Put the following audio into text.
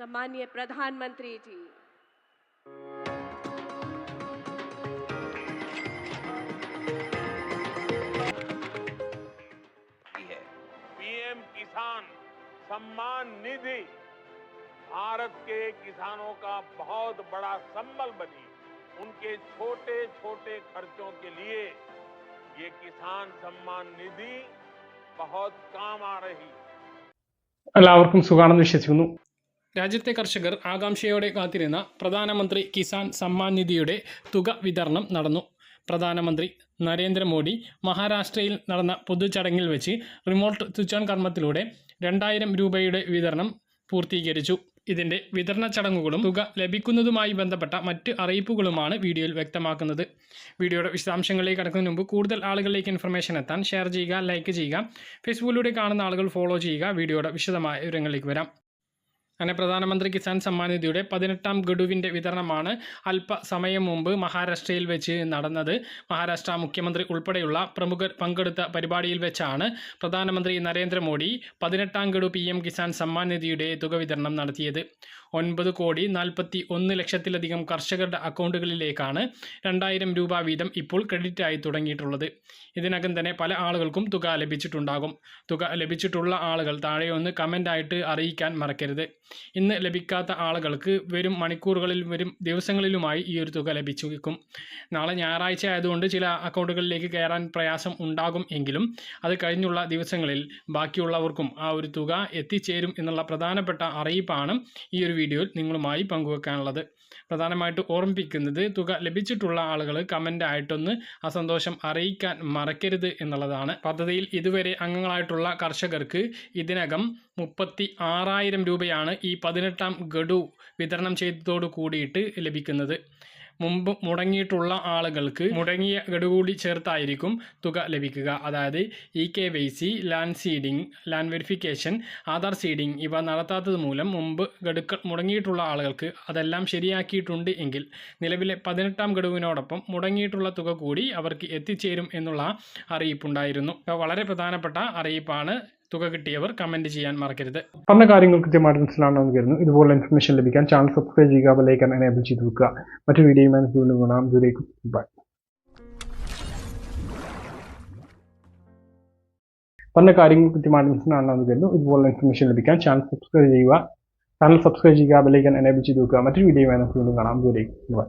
सम्मानीय प्रधानमंत्री जी की है पीएम किसान सम्मान निधि भारत के किसानों का बहुत बड़ा संबल बनी उनके छोटे छोटे खर्चों के लिए ये किसान सम्मान निधि बहुत काम आ रही है എല്ലാവർക്കും സുഖാണെന്ന് വിശ്വസിക്കുന്നു രാജ്യത്തെ കർഷകർ ആകാംക്ഷയോടെ കാത്തിരുന്ന പ്രധാനമന്ത്രി കിസാൻ സമ്മാൻ നിധിയുടെ തുക വിതരണം നടന്നു. പ്രധാനമന്ത്രി നരേന്ദ്രമോദി മഹാരാഷ്ട്രയിൽ നടന്ന പൊതുചടങ്ങിൽ വെച്ച് റിമോട്ട് സ്വിച്ച് കർമ്മത്തിലൂടെ രണ്ടായിരം രൂപയുടെ വിതരണം പൂർത്തീകരിച്ചു. ഇതിന്റെ വിതരണ ചടങ്ങുകളും തുക ലഭിക്കുന്നതുമായി ബന്ധപ്പെട്ട മറ്റ് അറിയിപ്പുകളുമാണ് വീഡിയോയിൽ വ്യക്തമാക്കുന്നത്. വീഡിയോയുടെ വിശദാംശങ്ങളിലേക്ക് കടക്കുന്നതിന് മുമ്പ് കൂടുതൽ ആളുകളിലേക്ക് ഇൻഫർമേഷൻ എത്താൻ ഷെയർ ചെയ്യുക ലൈക്ക് ചെയ്യുക. ഫേസ്ബുക്കിലൂടെ കാണുന്ന ആളുകൾ ഫോളോ ചെയ്യുക. വീഡിയോയുടെ വിശദമായ വിവരങ്ങളിലേക്ക് വരാം. അങ്ങനെ പ്രധാനമന്ത്രി കിസാൻ സമ്മാൻ നിധിയുടെ പതിനെട്ടാം ഗഡുവിന്റെ വിതരണമാണ് അല്പസമയം മുമ്പ് മഹാരാഷ്ട്രയിൽ വെച്ച് നടന്നത്. മഹാരാഷ്ട്ര മുഖ്യമന്ത്രി ഉൾപ്പെടെയുള്ള പ്രമുഖർ പങ്കെടുത്ത പരിപാടിയിൽ വെച്ചാണ് പ്രധാനമന്ത്രി നരേന്ദ്രമോദി പതിനെട്ടാം ഗഡു പി എം കിസാൻ സമ്മാൻ നിധിയുടെ തുക വിതരണം നടത്തിയത്. ഒൻപത് കോടി നാൽപ്പത്തി ഒന്ന് ലക്ഷത്തിലധികം കർഷകരുടെ അക്കൗണ്ടുകളിലേക്കാണ് രണ്ടായിരം രൂപ വീതം ഇപ്പോൾ ക്രെഡിറ്റ് ആയി തുടങ്ങിയിട്ടുള്ളത്. ഇതിനകം തന്നെ പല ആളുകൾക്കും തുക ലഭിച്ചിട്ടുണ്ടാകും. തുക ലഭിച്ചിട്ടുള്ള ആളുകൾ താഴെ ഒന്ന് കമന്റായിട്ട് അറിയിക്കാൻ മറക്കരുത്. ഇന്ന് ലഭിക്കാത്ത ആളുകൾക്ക് വരും മണിക്കൂറുകളിൽ വരും ദിവസങ്ങളിലുമായി ഈ ഒരു തുക ലഭിച്ചിരിക്കും നാളെ ഞായറാഴ്ച ആയതുകൊണ്ട് ചില അക്കൗണ്ടുകളിലേക്ക് കയറാൻ പ്രയാസം ഉണ്ടാകും എങ്കിലും അത് കഴിഞ്ഞുള്ള ദിവസങ്ങളിൽ ബാക്കിയുള്ളവർക്കും ആ ഒരു തുക എത്തിച്ചേരും എന്നുള്ള പ്രധാനപ്പെട്ട അറിയിപ്പാണ് ഈ ഒരു വീഡിയോയിൽ നിങ്ങളുമായി പങ്കുവെക്കാനുള്ളത്. പ്രധാനമായിട്ട് ഓർമ്മിപ്പിക്കുന്നത് തുക ലഭിച്ചിട്ടുള്ള ആളുകൾ കമന്റ് ആയിട്ടൊന്ന് ആ സന്തോഷം അറിയിക്കാൻ മറക്കരുത് എന്നുള്ളതാണ്. പദ്ധതിയിൽ ഇതുവരെ അംഗങ്ങളായിട്ടുള്ള കർഷകർക്ക് ഇതിനകം മുപ്പത്തി ആറായിരം രൂപയാണ് ഈ പതിനെട്ടാം ഗഡു വിതരണം ചെയ്തതോട് കൂടിയിട്ട് ലഭിക്കുന്നത്. മുമ്പ് മുടങ്ങിയിട്ടുള്ള ആളുകൾക്ക് മുടങ്ങിയ ഗഡു കൂടി ചേർത്തായിരിക്കും തുക ലഭിക്കുക. അതായത് E K Y C land seeding land verification Aadhaar seeding ഇവ നടത്താത്തത് മൂലം മുമ്പ് ഗഡുക്കൾ മുടങ്ങിയിട്ടുള്ള ആളുകൾക്ക് അതെല്ലാം ശരിയാക്കിയിട്ടുണ്ട് എങ്കിൽ നിലവിലെ പതിനെട്ടാം ഗഡുവിനോടൊപ്പം മുടങ്ങിയിട്ടുള്ള തുക കൂടി അവർക്ക് എത്തിച്ചേരും എന്നുള്ള അറിയിപ്പുണ്ടായിരുന്നു. വളരെ പ്രധാനപ്പെട്ട അറിയിപ്പാണ്. തുക കിട്ടിയവർ കമന്റ് ചെയ്യാൻ മറക്കരുത്. പറഞ്ഞ കാര്യങ്ങൾ കൃത്യമായിട്ട് മനസ്സിലാണെന്ന് കരുതുന്നു. ഇതുപോലെ ഇൻഫർമേഷൻ ലഭിക്കാൻ ചാനൽ സബ്സ്ക്രൈബ് ചെയ്യുക ബെല്ലൈക്കൻ എനേബിൾ ചെയ്ത് വെക്കുക. മറ്റു വീഡിയോയുമായി കാണാം. ബൈ പറഞ്ഞ കാര്യങ്ങൾ കൃത്യമായിട്ട് മനസ്സിലാണെന്ന് കരുതുന്നു. ഇതുപോലെ ഇൻഫർമേഷൻ ലഭിക്കാൻ ചാനൽ സബ്സ്ക്രൈബ് ചെയ്യുക. ചാനൽ സബ്സ്ക്രൈബ് ചെയ്യുക ബെല്ലൈക്കൻ എനേബിൾ ചെയ്ത് വെക്കുക. മറ്റൊരു വീഡിയോയുമായി വീണ്ടും കാണാം. ദൂരേക്കും ബൈ